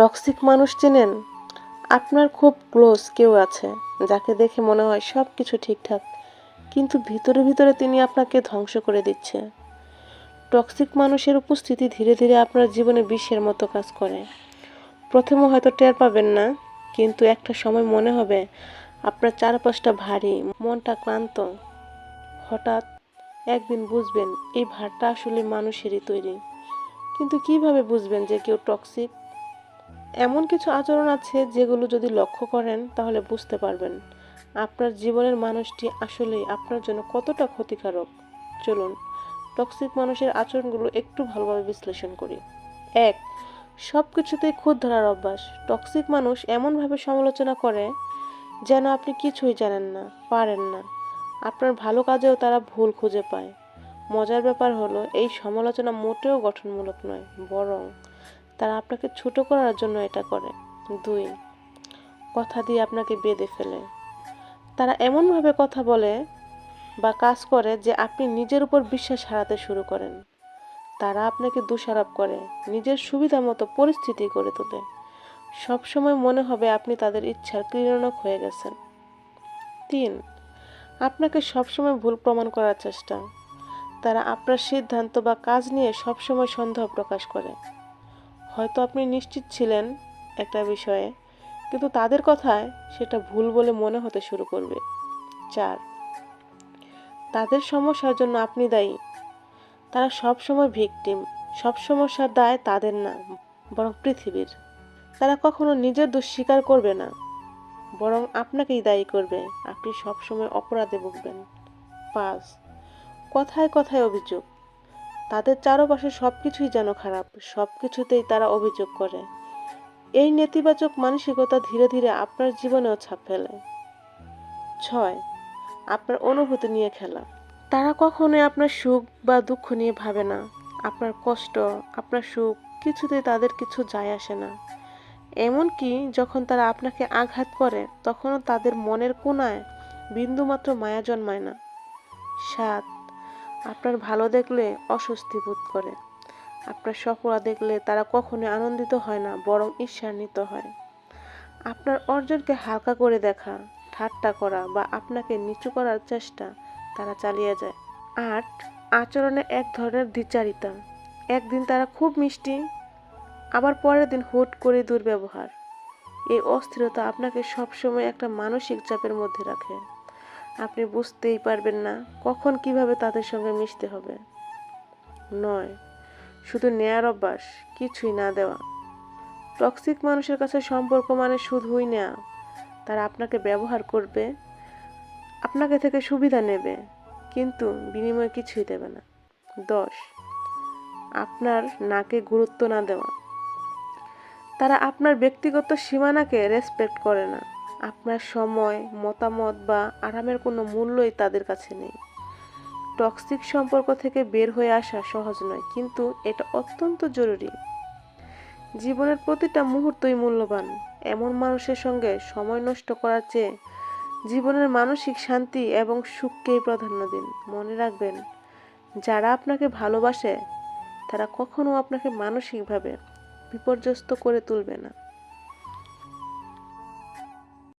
Toxic মানুষ চেনেন? আপনার খুব ক্লোজ কেউ আছে, যাকে দেখে মনে হয় সব কিছু ঠিকঠাক, কিন্তু ভিতরে ভিতরে তিনি আপনাকে ধ্বংস করে দিচ্ছে। টক্সিক মানুষের উপস্থিতি ধীরে ধীরে আপনার জীবনে বিষের মতো কাজ করে। প্রথমে হয়তো টের পাবেন না, কিন্তু একটা সময় মনে হবে আপনার চারপাশটা ভারী, মনটা ক্লান্ত। হঠাৎ একদিন বুঝবেন, এই ভারটা আসলে মানুষেরই তৈরি। কিন্তু কীভাবে বুঝবেন যে কেউ টক্সিক? এমন কিছু আচরণ আছে যেগুলো যদি লক্ষ্য করেন, তাহলে বুঝতে পারবেন। আপনার জীবনের মানুষটি আসলেই আপনার জন্য কতটা ক্ষতিকারক। চলুন টক্সিক মানুষের আচরণগুলো একটু ভালোভাবে বিশ্লেষণ করি। এক সব কিছুতেই খুদ ধরার অভ্যাস। টক্সিক মানুষ এমনভাবে সমালোচনা করে যেন আপনি কিছুই জানেন না, পারেন না। আপনার ভালো কাজেও তারা ভুল খুঁজে পায়। মজার ব্যাপার হলো, এই সমালোচনা মোটেও গঠনমূলক নয়, বরং তারা আপনাকে ছোট করার জন্য এটা করে। দুই, কথা দিয়ে আপনাকে বেঁধে ফেলে। তারা এমনভাবে কথা বলে বা কাজ করে যে আপনি নিজের উপর বিশ্বাস হারাতে শুরু করেন। তারা আপনাকে দোষারোপ করে, নিজের সুবিধা মতো পরিস্থিতি করে তোলে। সবসময় মনে হবে আপনি তাদের ইচ্ছার ক্রীড়নক হয়ে গেছেন। তিন, আপনাকে সবসময় ভুল প্রমাণ করার চেষ্টা। তারা আপনার সিদ্ধান্ত বা কাজ নিয়ে সবসময় সন্দেহ প্রকাশ করে। হয়তো আপনি নিশ্চিত ছিলেন একটা বিষয়ে, কিন্তু তাদের কথায় সেটা ভুল বলে মনে হতে শুরু করবে। চার, তাদের সমস্যার জন্য আপনি দায়ী। তারা সব সময় ভিকটিম সব সমস্যার দায় তাদের না, বরং পৃথিবীর। তারা কখনো নিজের দোষ স্বীকার করবে না, বরং আপনাকেই দায়ী করবে। আপনি সবসময় অপরাধে ভুগবেন। পাঁচ, কথায় কথায় অভিযোগ। তাদের চারপাশে সব কিছুই যেন খারাপ সব কিছুতেই তারা অভিযোগ করে। এই নেতিবাচক মানসিকতা ধীরে ধীরে আপনার জীবনেও ছাপ ফেলে। ছয়, আপনার অনুভূতি নিয়ে খেলা। তারা কখনোই আপনার সুখ বা দুঃখ নিয়ে ভাবে না। আপনার কষ্ট, আপনার সুখ কিছুতেই তাদের কিছু যায় আসে না। এমনকি যখন তারা আপনাকে আঘাত করে, তখনও তাদের মনের কোনায় বিন্দুমাত্র মায়া জন্মায় না। সাত আপনার ভালো দেখলে অস্বস্তি বোধ করে। আপনার সফলতা দেখলে তারা কখনোই আনন্দিত হয় না, বরং ঈর্ষান্বিত হয়। আপনার অর্জনকে হালকা করে দেখা, ঠাট্টা করা বা আপনাকে নিচু করার চেষ্টা তারা চালিয়ে যায়। আট আচরণে এক ধরনের দ্বিচারিতা। একদিন তারা খুব মিষ্টি, আবার পরের দিন হুট করে দুর্ব্যবহার। এই অস্থিরতা আপনাকে সবসময় একটা মানসিক চাপের মধ্যে রাখে। আপনি বুঝতেই পারবেন না কখন কীভাবে তাদের সঙ্গে মিশতে হবে। নয়, শুধু নেয়ার অভ্যাস, কিছুই না দেওয়া। টক্সিক মানুষের কাছে সম্পর্ক মানে শুধুই নেওয়া তারা আপনাকে ব্যবহার করবে, আপনাকে থেকে সুবিধা নেবে, কিন্তু বিনিময়ে কিছুই দেবে না। দশ, আপনার নাকে গুরুত্ব না দেওয়া। তারা আপনার ব্যক্তিগত সীমানাকে রেসপেক্ট করে না। আপনার সময়, মতামত বা আরামের কোনো মূল্যই তাদের কাছে নেই। টক্সিক সম্পর্ক থেকে বের হয়ে আসা সহজ নয়, কিন্তু এটা অত্যন্ত জরুরি। জীবনের প্রতিটা মুহূর্তই মূল্যবান। এমন মানুষের সঙ্গে সময় নষ্ট করার চেয়ে জীবনের মানসিক শান্তি এবং সুখকেই প্রাধান্য দিন। মনে রাখবেন, যারা আপনাকে ভালোবাসে, তারা কখনো আপনাকে মানসিকভাবে বিপর্যস্ত করে তুলবে না।